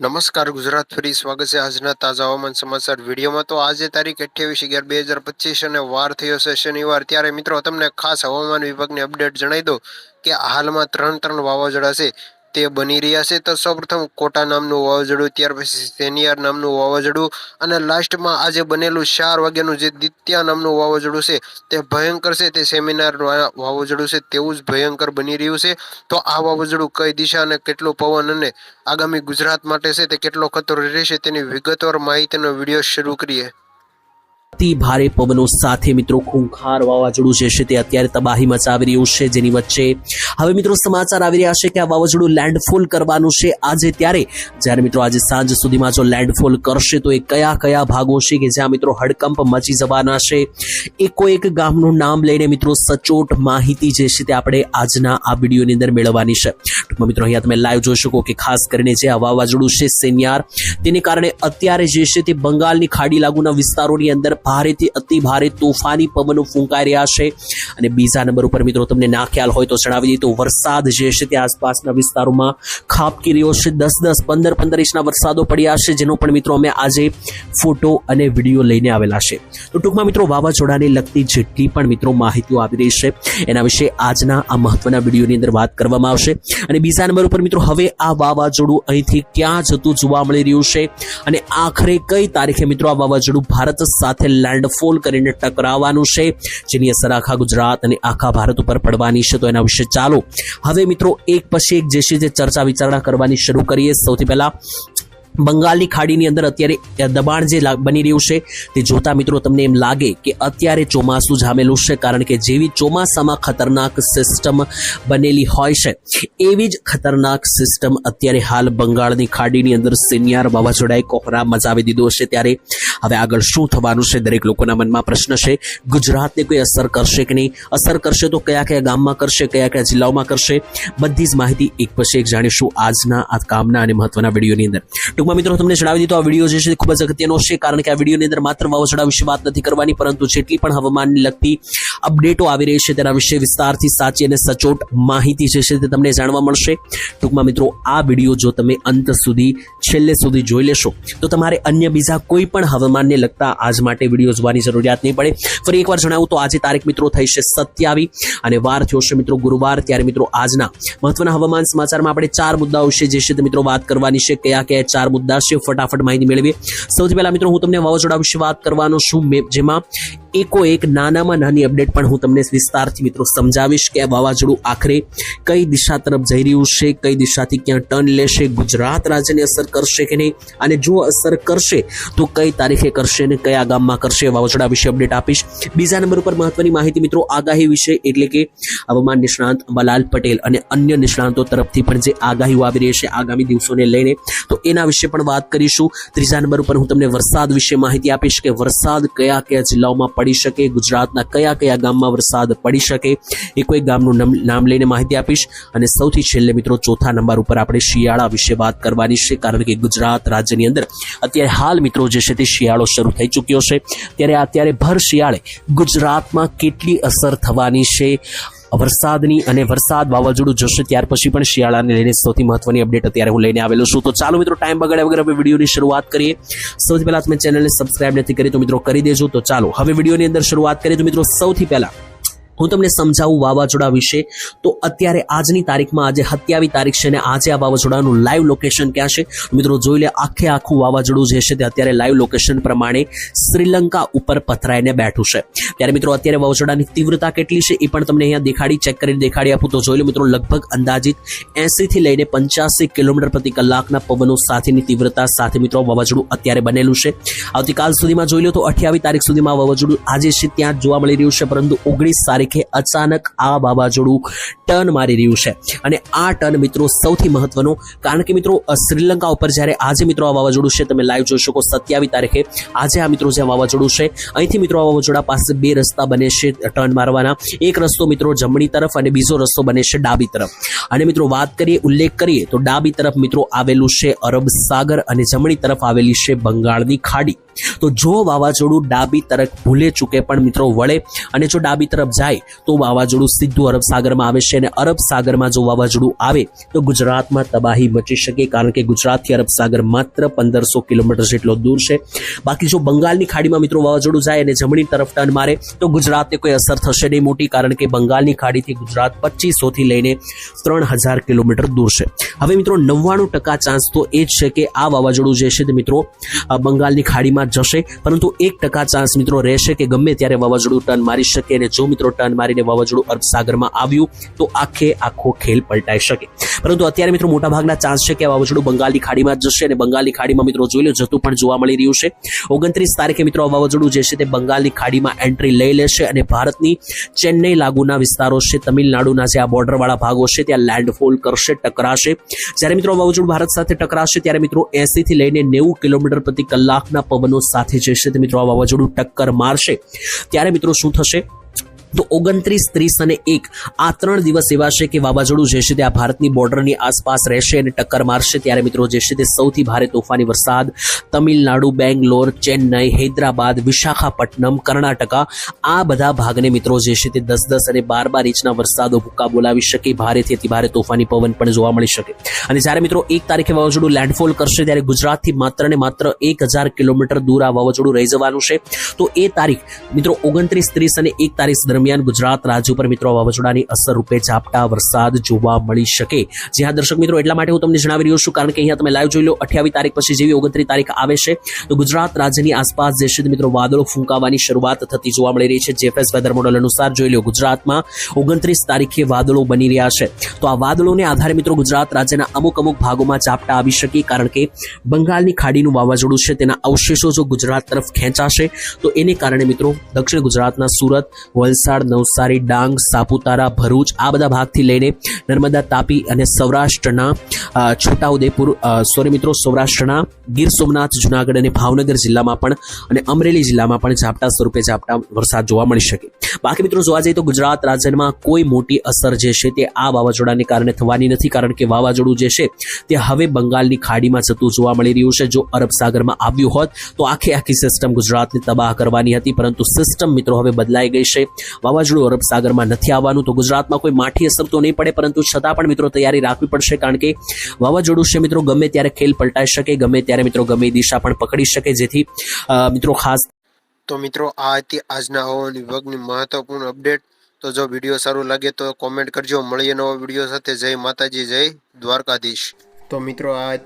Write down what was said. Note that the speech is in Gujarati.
નમસ્કાર, ગુજરાત ફરી સ્વાગત છે આજના તાજા હવામાન સમાચાર વિડીયોમાં. તો આજે તારીખ અઠ્યાવીસ અગિયાર બે હજાર પચીસ અને વાર થયો છે શનિવાર. ત્યારે મિત્રો, તમને ખાસ હવામાન વિભાગની અપડેટ જણાવી દો કે હાલમાં ત્રણ ત્રણ વાવાઝોડા છે. તે બની રહ્યા છે. તો સૌપ્રથમ કોટા નામનું વાવાઝોડું, ત્યાર પછી સેનિયાર નામનું વાવાઝોડું અને લાસ્ટમાં આજે બનેલું ચાર વાગ્યાનું જે દિત્યા નામનું વાવાઝોડું છે, તે ભયંકર છે. તે સેમિનાર વાવાઝોડું છે, તેવું જ ભયંકર બની રહ્યું છે. તો આ વાવાઝોડું કઈ દિશા અને કેટલું પવન અને આગામી ગુજરાત માટે છે, તે કેટલો ખતરો રહેશે તેની વિગતવાર માહિતીનો વીડિયો શરૂ કરીએ. અતિ ભારે પવનો સાથે મિત્રો ખૂંખાર વાવાઝોડું જે છે તે અત્યારે તબાહી મચાવી રહ્યું છે જેની વચ્ચે. હવે મિત્રો સમાચાર આવી રહ્યા છે કે આ વાવાઝોડું લેન્ડફોલ કરવાનું છે. આજે ત્યારે, જ્યારે મિત્રો આજે સાંજ સુધીમાં જો લેન્ડફોલ કરશે તો એ કયા કયા ભાગો છે કે જ્યાં મિત્રો હડકંપ મચી જવાના છે? એકોએક ગામનું નામ લઈને મિત્રો સચોટ માહિતી જે છે તે આપણે આજના આ વિડીયોની અંદર મેળવવાની છે. ટૂંકમાં મિત્રો અહીંયા તમે લાઈવ જોઈ શકો કે ખાસ કરીને જે આ વાવાઝોડું છે, સેનિયાર, તેને કારણે અત્યારે જે છે તે બંગાળની ખાડી લાગુના વિસ્તારોની અંદર ભારેથી અતિ ભારે તોફાની પવનો ફૂંકાઈ રહ્યા છે. અને બીજા નંબર ઉપર મિત્રો તમને ના ખ્યાલ હોય તો જણાવી દઈએ તો વરસાદ જે છે તે આસપાસના વિસ્તારોમાં ખાબકી રહ્યો છે. દસ દસ, પંદર પંદર ઇંચના વરસાદો પડ્યા છે, જેનો પણ મિત્રો અમે આજે ફોટો અને વીડિયો લઈને આવેલા છે. તો ટૂંકમાં મિત્રો વાવાઝોડાને લગતી જેટલી પણ મિત્રો માહિતીઓ આવી રહી છે, એના વિશે આજના આ મહત્વના વિડીયોની અંદર વાત કરવામાં આવશે. અને બીજા નંબર ઉપર મિત્રો હવે આ વાવાઝોડું અહીંથી ક્યાં જતું જોવા મળી રહ્યું છે? અને આખરે કઈ તારીખે મિત્રો આ વાવાઝોડું ભારત સાથે લેન્ડફોલ કરીને ટકરાવવાનું છે, જેની અસર આખા ગુજરાત અને આખા ભારત ઉપર પડવાની છે. તો એના વિશે ચાલો. હવે મિત્રો, એક પછી એક જે છે, જે ચર્ચા વિચારણા કરવાની શરૂ કરીએ. સૌથી પહેલા બંગાળની ખાડીની અંદર અત્યારે દબાણ જે બની રહ્યું છે, તે જોતા મિત્રો તમને એમ લાગે કે અત્યારે ચોમાસું જામેલું છે, કારણ કે જેવી ચોમાસામાં ખતરનાક સિસ્ટમ બનેલી હોય છે, એવી જ ખતરનાક સિસ્ટમ અત્યારે હાલ બંગાળની ખાડીની અંદર સિનિયર વાવાઝોડાએ કોહરા મચાવી દીધો છે. ત્યારે હવે આગળ શું થવાનું છે, દરેક લોકોના મનમાં પ્રશ્ન છે. ગુજરાતને કોઈ અસર કરશે કે નહીં? અસર કરશે તો કયા કયા ગામમાં કરશે, કયા કયા જિલ્લાઓમાં કરશે? બધી જ માહિતી એક પછી એક જાણીશું આજના આ કામના અને મહત્વના વિડીયોની અંદર. ટૂંકમાં મિત્રો તમને જણાવી દીધું આ વીડિયો જે છે ખૂબ જ અગત્યનો છે, કારણ કે આ વિડીયોની અંદર માત્ર વાવાઝોડા વિશે વાત નથી કરવાની, પરંતુ જેટલી પણ હવામાનની લગતી અપડેટો આવી રહી છે તેના વિશે વિસ્તારથી સાચી અને સચોટ માહિતી જે છે તે તમને જાણવા મળશે. ટૂંકમાં મિત્રો, આ વીડિયો જો તમે અંત સુધી, છેલ્લે સુધી જોઈ લેશો, તો તમારે અન્ય બીજા કોઈ પણ હવામાનને લગતા આજ માટે વીડિયો જોવાની જરૂરિયાત નહીં પડે. ફરી એકવાર જણાવું તો આજે તારીખ મિત્રો થઈ છે સત્યાવી અને વાર થયો છે મિત્રો ગુરુવાર. ત્યારે મિત્રો આજના મહત્વના હવામાન સમાચારમાં આપણે ચાર મુદ્દાઓ વિશે જે છે તે મિત્રો વાત કરવાની છે, કયા કયા ચાર મુદ્દા છે, ફટાફટ માહિતી મેળવીએ. સૌથી પહેલા મિત્રો, હું તમને વાવાઝોડા વિશે વાત કરવાનો છું. જેમાં એક નાનામાં નાની અપડેટ પણ હું તમને વિસ્તારથી મિત્રો સમજાવીશ કે વાવાઝોડું આખરે કઈ દિશા તરફ જઈ રહ્યું છે, કઈ દિશાથી ક્યાં ટર્ન લેશે, ગુજરાત રાજ્યને અસર કરશે કે નહીં? અને જો અસર કરશે, તો કઈ તારીખે કરશે અને કયા ગામમાં કરશે? વાવાઝોડા વિશે અપડેટ આપીશ. બીજા નંબર ઉપર મહત્વની માહિતી મિત્રો, આગાહી વિશે, એટલે કે હવામાન નિષ્ણાંત અંબાલાલ પટેલ અને અન્ય નિષ્ણાંતો તરફથી પણ જે આગાહીઓ આવી રહી છે આગામી દિવસોને લઈને, તો એના વિશે પણ વાત કરીશું. ત્રીજા નંબર ઉપર હું તમને વરસાદ વિશે માહિતી આપીશ કે વરસાદ કયા કયા જિલ્લાઓમાં પડી શકે, ગુજરાતના કયા કયા ગામમાં વરસાદ પડી શકે, એ કોઈ ગામનું નામ લઈને માહિતી આપીશ. અને સૌથી છેલ્લે મિત્રો, ચોથા નંબર ઉપર આપણે શિયાળા વિશે વાત કરવાની છે, કારણ કે ગુજરાત રાજ્યની અંદર અત્યારે હાલ મિત્રો જે છે તે શિયાળો શરૂ થઈ ચૂક્યો છે. ત્યારે અત્યારે ભર શિયાળે ગુજરાતમાં કેટલી અસર થવાની છે? વરસાદની અને વરસાદ વાવાઝોડું જશે ત્યાર પછી પણ શિયાળાને લઈને સૌથી મહત્વની અપડેટ અત્યારે હું લઈને આવેલો છું. તો ચાલો મિત્રો ટાઈમ બગાડ્યા વગર હવે વિડીયોની શરૂઆત કરીએ. સૌથી પહેલા તમે ચેનલને સબસ્ક્રાઇબ નથી કરી તો મિત્રો કરી દેજો. તો ચાલો, હવે વિડીયોની અંદર શરૂઆત કરીએ. તો મિત્રો, સૌથી પહેલા હું તમને સમજાવું વાવાઝોડા વિશે. તો અત્યારે આજની તારીખમાં આજે સત્યાવી તારીખ છે અને આજે આ વાવાઝોડાનું લાઈવ લોકેશન ક્યાં છે? મિત્રો, જોઈ લે, આખે આખું વાવાઝોડું જે છે તે અત્યારે લાઈવ લોકેશન પ્રમાણે શ્રીલંકા ઉપર પથરાઈને બેઠું છે. ત્યારે મિત્રો, અત્યારે વાવાઝોડાની તીવ્રતા કેટલી છે એ પણ તમને અહીંયા દેખાડી ચેક કરીને દેખાડી આપું. તો જોઈ લો મિત્રો, લગભગ અંદાજિત એંસીથી લઈને પંચ્યાસી કિલોમીટર પ્રતિ કલાકના પવનો સાથેની તીવ્રતા સાથે મિત્રો વાવાઝોડું અત્યારે બનેલું છે. આવતીકાલ સુધીમાં જોઈ લો તો અઠ્યાવીસ તારીખ સુધીમાં વાવાઝોડું આજે છે ત્યાં જોવા મળી રહ્યું છે, પરંતુ ઓગણીસ તારીખે અચાનક આ વાવાઝોડું ટર્ન મારી રહ્યું છે. અને આ ટર્ન મિત્રો સૌથી મહત્વનો, કારણ કે મિત્રો શ્રીલંકા ઉપર જ્યારે આજે મિત્રો આ વાવાઝોડું છે, તમે લાઈવ જોઈ શકો સત્યાવીસ તારીખે. આજે આ મિત્રો જે વાવાઝોડું છે, અહીંથી મિત્રો આ વાવાઝોડા પાસે બે રસ્તા બને છે ટર્ન મારવાના. એક રસ્તો મિત્રો જમણી તરફ અને બીજો રસ્તો બને છે ડાબી તરફ. અને મિત્રો વાત કરીએ, ઉલ્લેખ કરીએ, તો ડાબી તરફ મિત્રો આવેલું છે અરબ સાગર અને જમણી તરફ આવેલી છે બંગાળની ખાડી. તો જો વાવાઝોડું ડાબી તરફ ભૂલે ચૂકે પણ મિત્રો વળે અને જો ડાબી તરફ જાય તો વાવાઝોડું સીધું અરબ સાગરમાં આવે છે અને અરબ સાગરમાં જો વાવાઝોડું આવે તો ગુજરાતમાં તબાહી મચી શકે કારણ કે ગુજરાતથી અરબ સાગર માત્ર પંદરસો કિલોમીટર જેટલો દૂર છે. બાકી જો બંગાળની ખાડીમાં મિત્રો વાવાઝોડું જાય અને જમણી તરફ ટર્ન મારે તો ગુજરાતને કોઈ અસર થશે નહીં મોટી કારણ કે બંગાળની ખાડીથી ગુજરાત પચીસોથી લઈને ત્રણ હજાર કિલોમીટર દૂર છે. હવે મિત્રો નવ્વાણું ટકા ચાન્સ તો એ જ છે કે આ વાવાઝોડું જે છે તે મિત્રો બંગાળની ખાડીમાં જશે. પરંતુ એક ટકા ચાન્સ મિત્રો રહેશે કે ગમે ત્યારે વાવાઝોડું ટર્ન મારી શકે અને જો મિત્રો ટર્ન મારીને વાવાઝોડું અરબસાગરમાં આવ્યું, તો આખે આખો ખેલ પલટાઈ શકે. પરંતુ અત્યારે મિત્રો મોટાભાગના ચાન્સ છે કે વાવાઝોડું બંગાળની ખાડીમાં જશે અને બંગાળની ખાડીમાં મિત્રો જોઈ લો, જતું પણ જોવા મળી રહ્યું છે. ઓગણત્રીસ તારીખે મિત્રો વાવાઝોડું જે છે તે બંગાળની ખાડીમાં એન્ટ્રી લઈ લેશે અને ભારતની ચેન્નઈ લાગુના વિસ્તારો છે, તમિલનાડુના જે આ બોર્ડરવાળા ભાગો છે, ત્યાં લેન્ડફોલ કરશે, ટકરાશે. જ્યારે મિત્રો વાવાઝોડું ભારત સાથે ટકરાશે, ત્યારે મિત્રો એસી થી લઈને નેવું કિલોમીટર પ્રતિ કલાકના પવનો સાથે જે છે તે મિત્રો આ વાવાઝોડું ટક્કર મારશે. ત્યારે મિત્રો શું થશે? તો ઓગણત્રીસ, ત્રીસ અને એક આ ત્રણ દિવસ એવા છે કે વાવાઝોડું જે છે તે આ ભારતની બોર્ડરની આસપાસ રહેશે અને ટક્કર મારશે. ત્યારે મિત્રો જે છે તે સૌથી ભારે તોફાની વરસાદ તમિલનાડુ, બેંગ્લોર, ચેન્નઈ, હૈદરાબાદ, વિશાખાપટ્ટનમ, કર્ણાટકા આ બધા ભાગને મિત્રો જે છે તે દસ દસ અને બાર બાર ઇંચના વરસાદો ભૂકા બોલાવી શકે. ભારેથી અતિ ભારે તોફાની પવન પણ જોવા મળી શકે. અને જ્યારે મિત્રો એક તારીખે વાવાઝોડું લેન્ડફોલ કરશે ત્યારે ગુજરાતથી માત્ર ને માત્ર એક હજાર કિલોમીટર દૂર આ વાવાઝોડું રહી જવાનું છે. તો એ તારીખ મિત્રો ઓગણત્રીસ, ત્રીસ અને એક તારીખ દરમિયાન ગુજરાત રાજ્ય ઉપર મિત્રો વાવાઝોડાની અસર રૂપે ઝાપટા વરસાદ જોવા મળી શકે. જે દર્શક મિત્રો, એટલા માટે હું તમને જણાવી રહ્યો છું, કારણ કે અહીંયા તમે લાઈવ જોઈ લો, અઠ્યાવીસ તારીખ પછી જેવી ઓગણત્રીસ તારીખ આવે છે, તો ગુજરાત રાજ્યની આસપાસ જે છે મિત્રો વાદળો ફૂંકાવાની શરૂઆત થતી જોવા મળી રહી છે. જેફએસ વેધર મોડલ અનુસાર જોઈ લો, ગુજરાતમાં ઓગણત્રીસ તારીખે વાદળો બની રહ્યા છે. તો આ વાદળોને આધારે મિત્રો ગુજરાત રાજ્યના અમુક અમુક ભાગોમાં ઝાપટા આવી શકે, કારણ કે બંગાળની ખાડીનું વાવાઝોડું છે, તેના અવશેષો જો ગુજરાત તરફ ખેંચાશે, તો એને કારણે મિત્રો દક્ષિણ ગુજરાતના સુરત, વલસાડ નવસારી, ડાંગ, સાપુતારા, ભરૂચ આ બધા ભાગથી લઈને નર્મદા, તાપી અને સૌરાષ્ટ્રના છોટાઉદેપુર સોરી મિત્રો, સૌરાષ્ટ્રના ગીર સોમનાથ, જુનાગઢ અને ભાવનગર જિલ્લામાં પણ અને અમરેલી જિલ્લામાં પણ ઝાપટા સ્વરૂપે ઝાપટા વરસાદ જોવા મળી શકે. બાકી મિત્રો જોવા જઈએ તો ગુજરાત રાજ્યમાં કોઈ મોટી અસર જે છે તે આ વાવાઝોડાને કારણે થવાની નથી, કારણ કે વાવાઝોડું જે છે તે હવે બંગાળની ખાડીમાં જતું જોવા મળી રહ્યું છે. જો અરબ સાગરમાં આવ્યું હોત તો આખી આખી સિસ્ટમ ગુજરાતને તબાહ કરવાની હતી, પરંતુ સિસ્ટમ મિત્રો હવે બદલાઈ ગઈ છે. વાવાઝોડું અરબ સાગરમાં નથી આવવાનું તો ગુજરાતમાં કોઈ માઠી અસર તો નહીં પડે, પરંતુ છતાં પણ મિત્રો તૈયારી રાખવી પડશે, કારણ કે વાવાઝોડું છે મિત્રો ગમે ત્યારે ખેલ પલટાઈ શકે, ગમે ત્યારે મિત્રો ગમે દિશા પણ પકડી શકે, જેથી મિત્રો ખાસ તો મિત્રો, આ હતી આજના હવામાન વિભાગની મહત્વપૂર્ણ અપડેટ તો જો વીડિયો સારું લાગે તો કોમેન્ટ કરજો. મળીએ નવા વીડિયો સાથે. જય માતાજી, જય દ્વારકાધીશ. તો મિત્રો, આ